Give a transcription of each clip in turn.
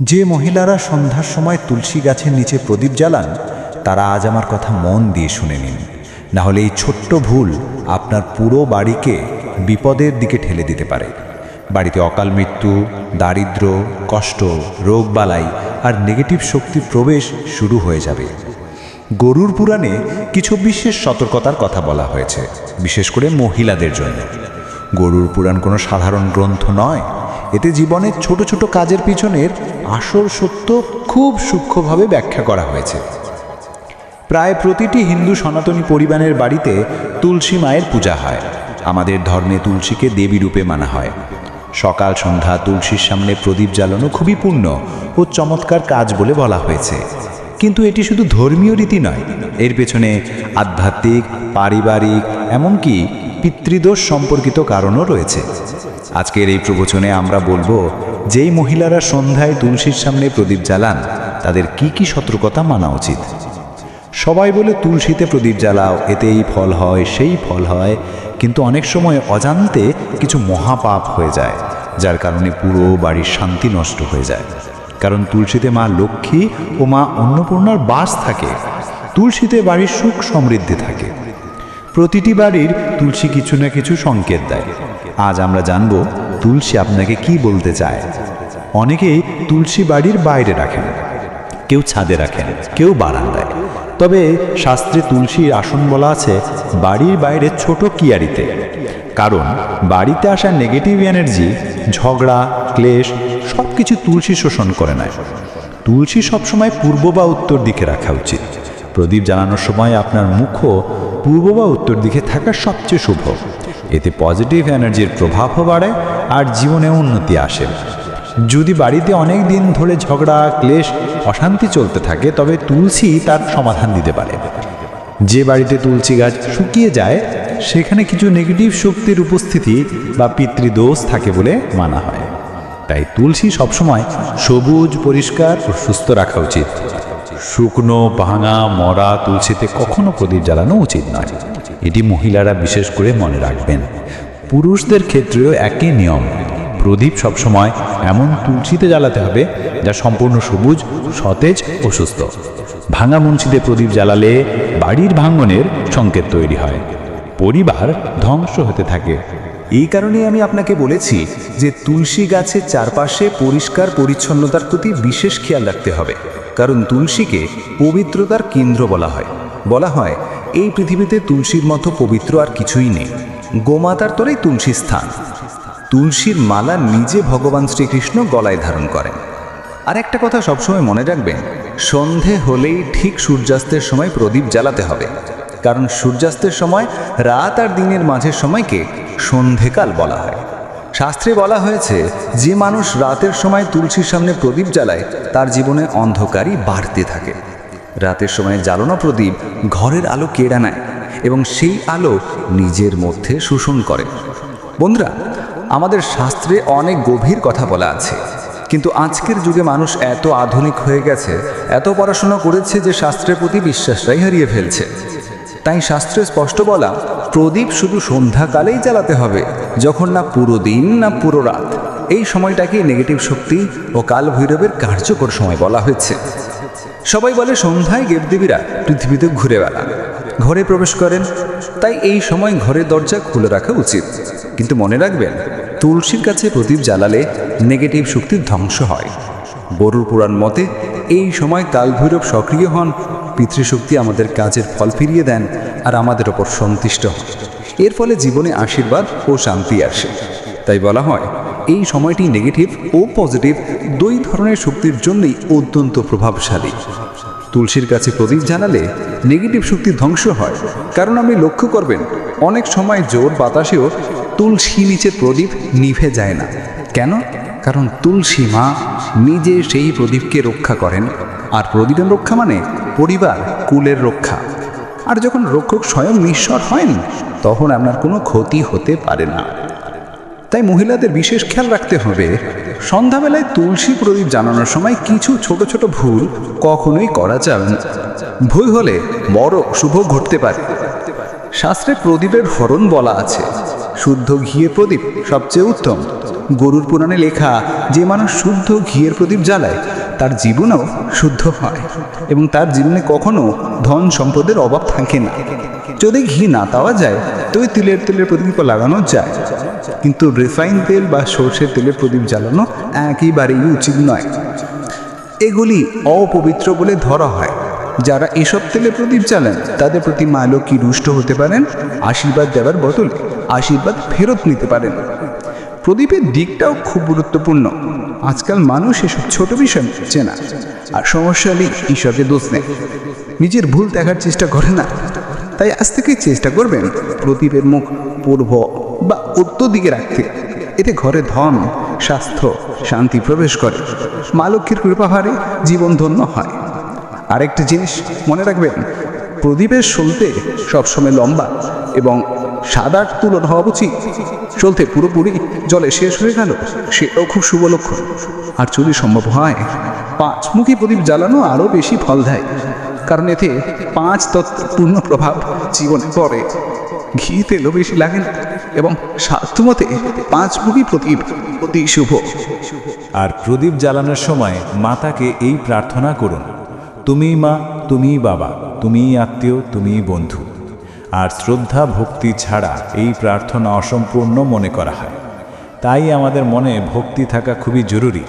যে মহিলারা সন্ধ্যার সময় তুলসী গাছের নিচে প্রদীপ জ্বালান, তারা আজ আমার কথা মন দিয়ে শুনে নিন। না হলে এই ছোট্ট ভুল আপনার পুরো বাড়িকে বিপদের দিকে ঠেলে দিতে পারে। বাড়িতে অকাল মৃত্যু, দারিদ্র, কষ্ট, রোগবালাই আর নেগেটিভ শক্তি প্রবেশ শুরু হয়ে যাবে। গরুর পুরাণে কিছু বিশেষ সতর্কতার কথা বলা হয়েছে, বিশেষ করে মহিলাদের জন্য। গরুর পুরাণ কোনো সাধারণ গ্রন্থ নয়। এতে জীবনের ছোট ছোট কাজের পিছনের আসল সত্য খুব সূক্ষ্মভাবে ব্যাখ্যা করা হয়েছে। প্রায় প্রতিটি হিন্দু সনাতনী পরিবারের বাড়িতে তুলসী মায়ের পূজা হয়। আমাদের ধর্মে তুলসীকে দেবী রূপে মানা হয়। সকাল, সন্ধ্যা তুলসীর সামনে প্রদীপ জ্বালানো খুবই পূর্ণ ও চমৎকার কাজ বলে বলা হয়েছে। কিন্তু এটি শুধু ধর্মীয় রীতি নয়, এর পেছনে আধ্যাত্মিক, পারিবারিক, এমনকি পিতৃদোষ সম্পর্কিত কারণও রয়েছে। আজকের এই প্রবচনে আমরা বলব, যেই মহিলারা সন্ধ্যায় তুলসীর সামনে প্রদীপ জ্বালান, তাদের কি কি সতর্কতা মানা উচিত? সবাই বলে তুলসীতে প্রদীপ জ্বালাও এতে এই ফল হয়, সেই ফল হয়, কিন্তু অনেক সময় অজান্তে কিছু মহাপাপ হয়ে যায়, যার কারণে পুরো বাড়ির শান্তি নষ্ট হয়ে যায়। কারণ তুলসীতে মা লক্ষ্মী ও মা অন্নপূর্ণার বাস থাকে, তুলসীতে বাড়ির সুখ সমৃদ্ধি থাকে। প্রতিটি বাড়ির তুলসী কিছু না কিছু সংকেত দেয়। আজ আমরা জানব তুলসী আপনাকে কি বলতে চায়। অনেকেই তুলসী বাড়ির বাইরে রাখেন, কেউ ছাদে রাখেন, কেউ বারান্দায়। তবে শাস্ত্রে তুলসীর আসন বলা আছে, বাড়ির বাইরে ছোট কিয়ারিতে। কারণ বাড়িতে আসা নেগেটিভ এনার্জি ঝগড়া, ক্লেশ সব কিছু তুলসী শোষণ করে নেয়। তুলসী সবসময় পূর্ব বা উত্তর দিকে রাখা উচিত। প্রদীপ জ্বালানোর সময় আপনার মুখও পূর্ব বা উত্তর দিকে থাকা সবচেয়ে শুভ। এতে পজিটিভ এনার্জির প্রভাবও বাড়ে আর জীবনে উন্নতি আসে। যদি বাড়িতে অনেক দিন ধরে ঝগড়া, ক্লেশ, অশান্তি চলতে থাকে, তবে তুলসী তার সমাধান দিতে পারে। যে বাড়িতে তুলসী গাছ শুকিয়ে যায়, সেখানে কিছু নেগেটিভ শক্তির উপস্থিতি বা পিতৃদোষ থাকে বলে মানা হয়। তাই তুলসী সবসময় সবুজ, পরিষ্কার ও সুস্থ রাখা উচিত। শুকনো, ভাঙা, মরা তুলসীতে কখনো প্রদীপ জ্বালানো উচিত নয়। এটি মহিলারা বিশেষ করে মনে রাখবেন। পুরুষদের ক্ষেত্রেও একই নিয়ম। প্রদীপ সবসময় এমন তুলসীতে জ্বালাতে হবে, যা সম্পূর্ণ সবুজ, সতেজ ও সুস্থ। ভাঙা মুন্সিতে প্রদীপ জ্বালালে বাড়ির ভাঙনের সংকেত তৈরি হয়। পরিবার ধ্বংস হতে থাকে। এই কারণেই আমি আপনাকে বলেছি যে তুলসী গাছের চারপাশে পরিষ্কার পরিচ্ছন্নতার প্রতি বিশেষ খেয়াল রাখতে হবে। কারণ তুলসীকে পবিত্রতার কেন্দ্র বলা হয়। বলা হয় এই পৃথিবীতে তুলসীর মতো পবিত্র আর কিছুই নেই। গোমাতার তরেই তুলসী স্থান। তুলসীর মালা নিজে ভগবান শ্রীকৃষ্ণ গলায় ধারণ করেন। আর একটা কথা সবসময় মনে রাখবেন, সন্ধে হলেই ঠিক সূর্যাস্তের সময় প্রদীপ জ্বালাতে হবে। কারণ সূর্যাস্তের সময় রাত আর দিনের মাঝের সময়কে সন্ধেকাল বলা হয়। শাস্ত্রে বলা হয়েছে, যে মানুষ রাতের সময় তুলসীর সামনে প্রদীপ জ্বালায়, তার জীবনে অন্ধকারই বাড়তে থাকে। রাতের সময় জ্বালানো প্রদীপ ঘরের আলো কেড়া নেয় এবং সেই আলো নিজের মধ্যে শোষণ করে। বন্ধুরা, আমাদের শাস্ত্রে অনেক গভীর কথা বলা আছে, কিন্তু আজকের যুগে মানুষ এত আধুনিক হয়ে গেছে, এত পড়াশোনা করেছে যে শাস্ত্রের প্রতি বিশ্বাসটাই হারিয়ে ফেলছে। তাই শাস্ত্রে স্পষ্ট বলা, প্রদীপ শুধু সন্ধ্যাকালেই জ্বালাতে হবে, যখন না পুরো দিন না পুরো রাত। এই সময়টাকে নেগেটিভ শক্তি ও কাল ভৈরবের কার্যকর সময় বলা হয়েছে। সবাই বলে সন্ধ্যায় দেবদেবীরা পৃথিবীতে ঘুরে বেড়ান। ঘরে প্রবেশ করেন, তাই এই সময় ঘরের দরজা খুলে রাখা উচিত। কিন্তু মনে রাখবেন, তুলসীর কাছে প্রদীপ জ্বালালে নেগেটিভ শক্তির ধ্বংস হয়। গরুর পুরাণ মতে, এই সময় কালভৈরব সক্রিয় হন, পিতৃশক্তি আমাদের কাজের ফল ফিরিয়ে দেন আর আমাদের ওপর সন্তুষ্ট হন। এর ফলে জীবনে আশীর্বাদ ও শান্তি আসে। তাই বলা হয় এই সময়টি নেগেটিভ ও পজিটিভ দুই ধরনের শক্তির জন্যই অত্যন্ত প্রভাবশালী। তুলসীর কাছে প্রদীপ জানালে নেগেটিভ শক্তি ধ্বংস হয়, কারণ আপনি লক্ষ্য করবেন, অনেক সময় জোর বাতাসেও তুলসী নিচের প্রদীপ নিভে যায় না। কেন? কারণ তুলসী মা নিজে সেই প্রদীপকে রক্ষা করেন, আর প্রদীপের রক্ষা মানে পরিবার, কুলের রক্ষা। আর যখন রক্ষক স্বয়ং নিঃস্বর হন, তখন আপনার কোনো ক্ষতি হতে পারে না। তাই মহিলাদের বিশেষ খেয়াল রাখতে হবে। সন্ধ্যাবেলায় তুলসী প্রদীপ জানানোর সময় কিছু ছোট ছোট ভুল কখনোই করা যাবে না। ভুল হলে বড় শুভ ঘটতে পারে। শাস্ত্রে প্রদীপের হরণ বলা আছে। শুদ্ধ ঘিয়ে প্রদীপ সবচেয়ে উত্তম। গরুর পুরাণে লেখা, যে মানুষ শুদ্ধ ঘিয়ের প্রদীপ জ্বালায়, তার জীবনও শুদ্ধ হয় এবং তার জীবনে কখনো ধন সম্পদের অভাব থাকে না। যদি ঘি না পাওয়া যায় তো তিলের তিলের প্রদীপ লাগানো যায়। কিন্তু রিফাইন তেল বা সর্ষের তেলের প্রদীপ জ্বালানো একেবারেই উচিত নয়। এগুলি অপবিত্র বলে ধরা হয়। যারা এসব তেলে প্রদীপ চালান তাদের প্রতি মা লক্ষ্মী রুষ্ট হতে পারেন, আশীর্বাদ দেওয়ার বদলে আশীর্বাদ ফেরত নিতে পারেন। প্রদীপের দিকটাও খুব গুরুত্বপূর্ণ। আজকাল মানুষ এসব ছোট বিষয় বুঝছে না আর সমস্যা নেই, ঈশ্বরকে দোষ নেয় নিজের ভুল দেখার চেষ্টা করে না। তাই আজ থেকে চেষ্টা করবেন প্রদীপের মুখ পূর্ব বা উত্তর দিকে রাখতে। এতে ঘরে ধন, স্বাস্থ্য, শান্তি প্রবেশ করে। মা লক্ষ্মীর কৃপাভারে জীবন ধন্য হয়। আরেকটা জিনিস মনে রাখবেন, প্রদীপের সলতে সবসময় লম্বা এবং সাদার তুলন হওয়া উচিত। চলতে পুরোপুরি জলে শেষ হয়ে গেল সেটাও খুব শুভ লক্ষণ। আর যদি সম্ভব হয়, পাঁচমুখী প্রদীপ জ্বালানো আরও বেশি ফল দেয় কারণ এতে পাঁচ তত্ত্বপূর্ণ প্রভাব জীবনে পড়ে। ঘি তেলও বেশি লাগে না। এবং স্বাস্থ্যমতে পাঁচমুখী প্রদীপ অতি শুভ। আর প্রদীপ জ্বালানোর সময় মাতাকে এই প্রার্থনা করুন তুমি মা তুমি বাবা তুমি আত্মীয় তুমি বন্ধু। আর শ্রদ্ধা ভক্তি ছাড়া এই প্রার্থনা অসম্পূর্ণ মনে করা হয়। তাই আমাদের মনে ভক্তি থাকা খুবই জরুরি।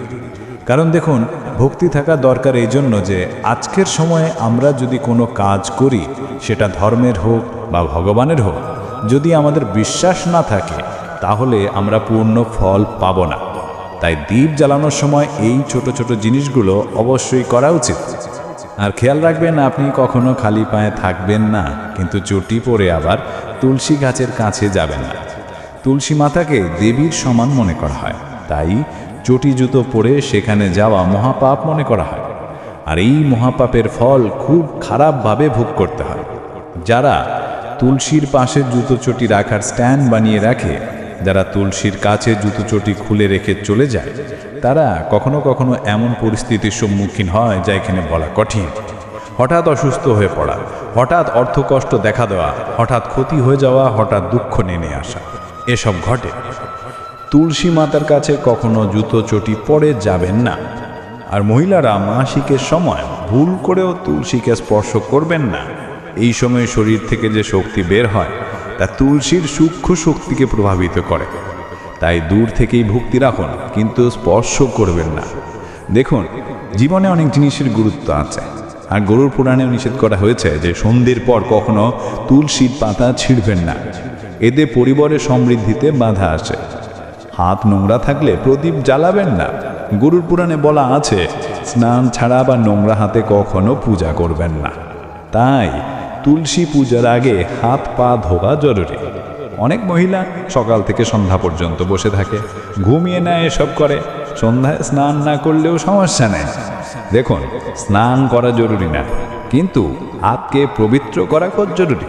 কারণ দেখুন, ভক্তি থাকা দরকার এই জন্য যে আজকের সময়ে আমরা যদি কোনো কাজ করি, সেটা ধর্মের হোক বা ভগবানের হোক যদি আমাদের বিশ্বাস না থাকে, তাহলে আমরা পূর্ণ ফল পাবো না। তাই দ্বীপ জ্বালানোর সময় এই ছোট ছোট জিনিসগুলো অবশ্যই করা উচিত। আর খেয়াল রাখবেন, আপনি কখনো খালি পায়ে থাকবেন না, কিন্তু চটি পরে আবার তুলসী গাছের কাছে যাবেন না। তুলসী মাতাকে দেবীর সমান মনে করা হয়। তাই চটি জুতো পরে সেখানে যাওয়া মহাপাপ মনে করা হয়। আর এই মহাপাপের ফল খুব খারাপভাবে ভোগ করতে হয়। যারা তুলসীর পাশে জুতো চটি রাখার স্ট্যান্ড বানিয়ে রাখে। যারা তুলসীর কাছে জুতো চটি খুলে রেখে চলে যায়, তারা কখনো কখনো এমন পরিস্থিতির সম্মুখীন হয় যা এখানে বলা কঠিন। হঠাৎ অসুস্থ হয়ে পড়া, হঠাৎ অর্থকষ্ট দেখা দেওয়া, হঠাৎ ক্ষতি হয়ে যাওয়া, হঠাৎ দুঃখ নেমে আসা, এসব ঘটে। তুলসী মাতার কাছে কখনো জুতো চটি পরে যাবেন না। আর মহিলারা মাসিকের সময় ভুল করেও তুলসীকে স্পর্শ করবেন না। এই সময় শরীর থেকে যে শক্তি বের হয়, তা তুলসীর সূক্ষ্ম শক্তিকে প্রভাবিত করে। তাই দূর থেকেই ভক্তি রাখুন, কিন্তু স্পর্শ করবেন না। দেখুন, জীবনে অনেক জিনিসের গুরুত্ব আছে। আর গরুর পুরাণেও নিষেধ করা হয়েছে যে সন্ধ্যের পর কখনো তুলসীর পাতা ছিঁড়বেন না। এতে পরিবারের সমৃদ্ধিতে বাধা আসে। হাত নোংরা থাকলে প্রদীপ জ্বালাবেন না। গরুর পুরাণে বলা আছে, স্নান ছাড়া বা নোংরা হাতে কখনো পূজা করবেন না। তাই তুলসী পূজার আগে হাত পা ধোয়া জরুরি। অনেক মহিলা সকাল থেকে সন্ধ্যা পর্যন্ত বসে থাকে, ঘুমিয়ে নেয় এসব করে, সন্ধ্যায় স্নান না করলেও সমস্যা নেই। দেখুন, স্নান করা জরুরি না, কিন্তু হাতকে পবিত্র করা খুব জরুরি।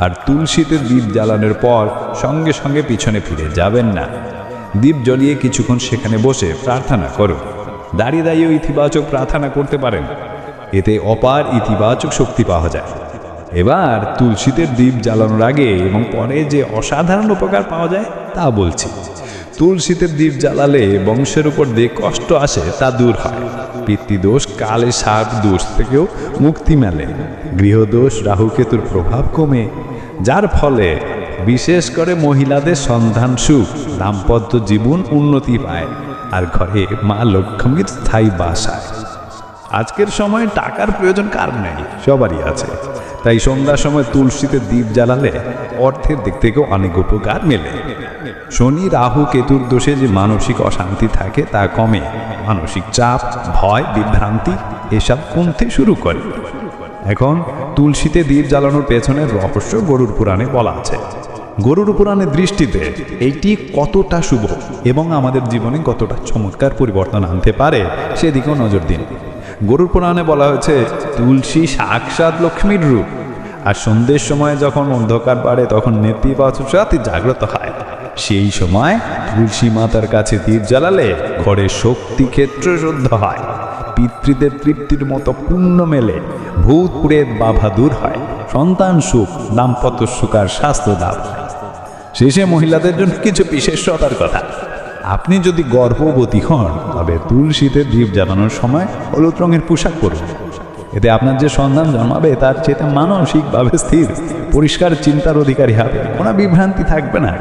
আর তুলসীতে দ্বীপ জ্বালানোর পর সঙ্গে সঙ্গে পিছনে ফিরে যাবেন না। দ্বীপ জ্বলিয়ে কিছুক্ষণ সেখানে বসে প্রার্থনা করুন। দাঁড়িয়ে দাঁড়িয়েও ইতিবাচক প্রার্থনা করতে পারেন। এতে অপার ইতিবাচক শক্তি পাওয়া যায়। এবার তুলসীতে দ্বীপ জ্বালানোর আগে এবং পরে যে অসাধারণ উপকার পাওয়া যায় তা বলছি। তুলসীতে দ্বীপ জ্বালালে বংশের উপর যে কষ্ট আসে তা দূর হয়। পিতৃদোষ কালে সাপ দোষ থেকেও মুক্তি মেলে। গৃহদোষ রাহুকেতুর প্রভাব কমে। যার ফলে বিশেষ করে মহিলাদের সন্ধান সুখ, দাম্পত্য জীবন উন্নতি পায় আর ঘরে মা লক্ষ্মীর স্থায়ী বাসায় আজকের সময় টাকার প্রয়োজন কার নেই? সবারই আছে। তাই সন্ধ্যার সময় তুলসীতে দ্বীপ জ্বালালে অর্থের দিক থেকেও অনেক উপকার মেলে। শনি, রাহু, কেতুর দোষে যে মানসিক অশান্তি থাকে তা কমে। মানসিক চাপ, ভয়, বিভ্রান্তি এসব কমতে শুরু করে। এখন তুলসীতে দ্বীপ জ্বালানোর পেছনের রহস্য গরুর পুরাণে বলা আছে। গরুর পুরাণের দৃষ্টিতে এটি কতটা শুভ এবং আমাদের জীবনে কতটা চমৎকার পরিবর্তন আনতে পারে, সেদিকেও নজর দিন। গরুর পুরাণে বলা হয়েছে, তুলসী সাক্ষাৎ লক্ষ্মীর রূপ। আর সন্ধ্যের সময় যখন অন্ধকার বাড়ে, তখন নেতিবাচক জাগ্রত হয়। সেই সময় তুলসী মাতার কাছে দ্বীপ জ্বালালে ঘরের শক্তি ক্ষেত্র শুদ্ধ হয়। পিতৃদের তৃপ্তির মতো পুণ্য মেলে, ভূত প্রেত বাধা দূর হয়। সন্তান সুখ, দাম্পত্য সুখ আর স্বাস্থ্য লাভ শেষে মহিলাদের জন্য কিছু বিশেষ সতর্কতা। আপনি যদি গর্ভবতী হন, তবে তুলসীতে দ্বীপ জ্বালানোর সময় হলুদ রঙের পোশাক পরুন। এতে আপনার যে সন্তান জন্মাবে, তার চেতে মানসিকভাবে স্থির, পরিষ্কার চিন্তার অধিকারী হবে কোনো বিভ্রান্তি থাকবে না।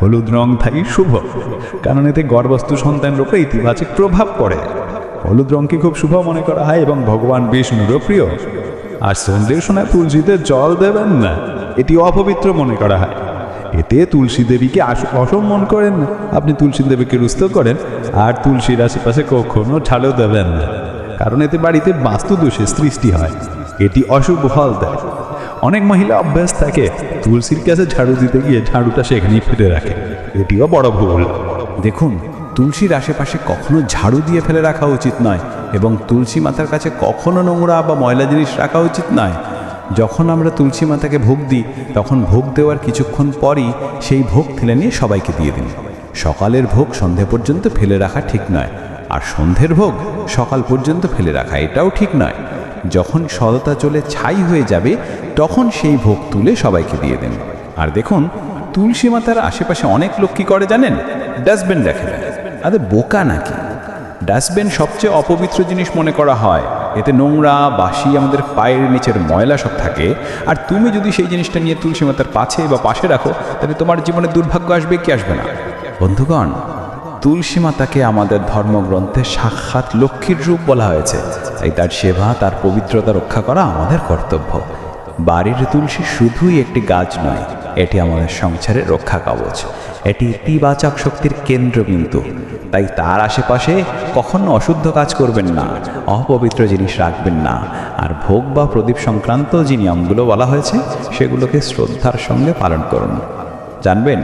হলুদ রং থাকি শুভ, কারণ এতে গর্ভস্থ সন্তানের উপরে ইতিবাচক প্রভাব পড়ে। হলুদ রঙকে খুব শুভ মনে করা হয় এবং ভগবান বিষ্ণুরও প্রিয়। আর সন্ধ্যের সময় তুলসীতে জল দেবেন না, এটি অপবিত্র মনে করা হয়। এতে তুলসী দেবীকে অসম্মান করেন। আপনি তুলসী দেবীকে রুস্ত করেন, আর তুলসীর আশেপাশে কখনো ছাড়ও দেবেন না। কারণ এতে বাড়িতে বাস্তু দোষের সৃষ্টি হয়। এটি অশুভ ফল দেয়। অনেক মহিলা অভ্যাস থাকে, তুলসীর কাছে ঝাড়ু দিতে গিয়ে ঝাড়ুটা সেখানেই ফেলে রাখে। এটিও বড় ভুল। দেখুন, তুলসীর আশেপাশে কখনো ঝাড়ু দিয়ে ফেলে রাখা উচিত নয়, এবং তুলসী মাতার কাছে কখনো নোংরা বা ময়লা জিনিস রাখা উচিত নয়। যখন আমরা তুলসী মাতাকে ভোগ দিই, তখন ভোগ দেওয়ার কিছুক্ষণ পরই সেই ভোগ ফেলে নিয়ে সবাইকে দিয়ে দিন। সকালের ভোগ সন্ধে পর্যন্ত ফেলে রাখা ঠিক নয়, আর সন্ধ্যের ভোগ সকাল পর্যন্ত ফেলে রাখা এটাও ঠিক নয়। যখন সদতা চলে ছাই হয়ে যাবে, তখন সেই ভোগ তুলে সবাইকে দিয়ে দেন। আর দেখুন, তুলসী মাতার আশেপাশে অনেক লোক কি করে জানেন? ডাস্টবিন রেখে দেয়। আরে বোকা নাকি? ডাস্টবিন সবচেয়ে অপবিত্র জিনিস মনে করা হয়। এতে নোংরা বাসি আমাদের পায়ের নিচের ময়লা সব থাকে। আর তুমি যদি সেই জিনিসটা নিয়ে তুলসী মাতার পাছে বা পাশে রাখো, তাহলে তোমার জীবনে দুর্ভাগ্য আসবে কি আসবে না? বন্ধুগণ তুলসী মাতাকে আমাদের ধর্মগ্রন্থে সাক্ষাৎ লক্ষ্মীর রূপ বলা হয়েছে। তাই তার সেবা, তার পবিত্রতা রক্ষা করা আমাদের কর্তব্য। বাড়ির তুলসী শুধুই একটি গাছ নয়, এটি আমাদের সংসারের রক্ষা কবচ। এটি ইতিবাচক শক্তির কেন্দ্রবিন্দু তাই তার আশেপাশে কখনো অশুদ্ধ কাজ করবেন না, অপবিত্র জিনিস রাখবেন না। আর ভোগ বা প্রদীপ সংক্রান্ত যে নিয়মগুলো বলা হয়েছে, সেগুলোকে শ্রদ্ধার সঙ্গে পালন করুন। জানবেন,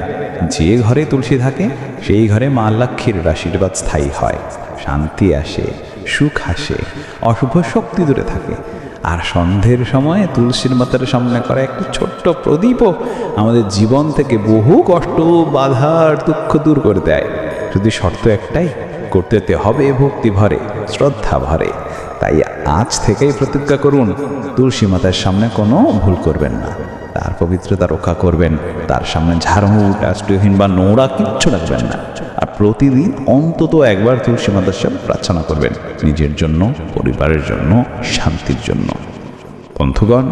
যে ঘরে তুলসী থাকে, সেই ঘরে মা লক্ষ্মীর আশীর্বাদ স্থায়ী হয়। শান্তি আসে, সুখ আসে, অশুভ শক্তি দূরে থাকে। আর সন্ধ্যের সময় তুলসীর মাতার সামনে করা একটি ছোট্ট প্রদীপও আমাদের জীবন থেকে বহু কষ্ট বাধার দুঃখ দূর করে দেয়। যদি শর্ত একটাই, করতে হবে ভক্তি ভরে, শ্রদ্ধা ভরে। তাই আজ থেকেই প্রতিজ্ঞা করুন, তুলসী মাতার সামনে কোনো ভুল করবেন না। তার পবিত্রতা রক্ষা করবেন, তার সামনে ঝাড়মুট রাষ্ট্রহীন বা নোংরা কিচ্ছু রাখবেন না। প্রতিদিন অন্তত একবার তুলসী মাতার সামনে প্রার্থনা করবেন। নিজের জন্য, পরিবারের জন্য, শান্তির জন্য। বন্ধুগণ,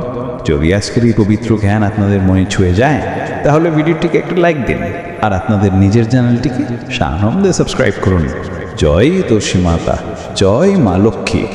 যদি আজকের এই পবিত্র জ্ঞান আপনাদের মনে ছুঁয়ে যায়, তাহলে ভিডিওটিকে একটা লাইক দিন। আর আপনাদের নিজের চ্যানেলটিকে সানন্দে সাবস্ক্রাইব করুন। জয় তুলসী মাতা, জয় মা লক্ষ্মী।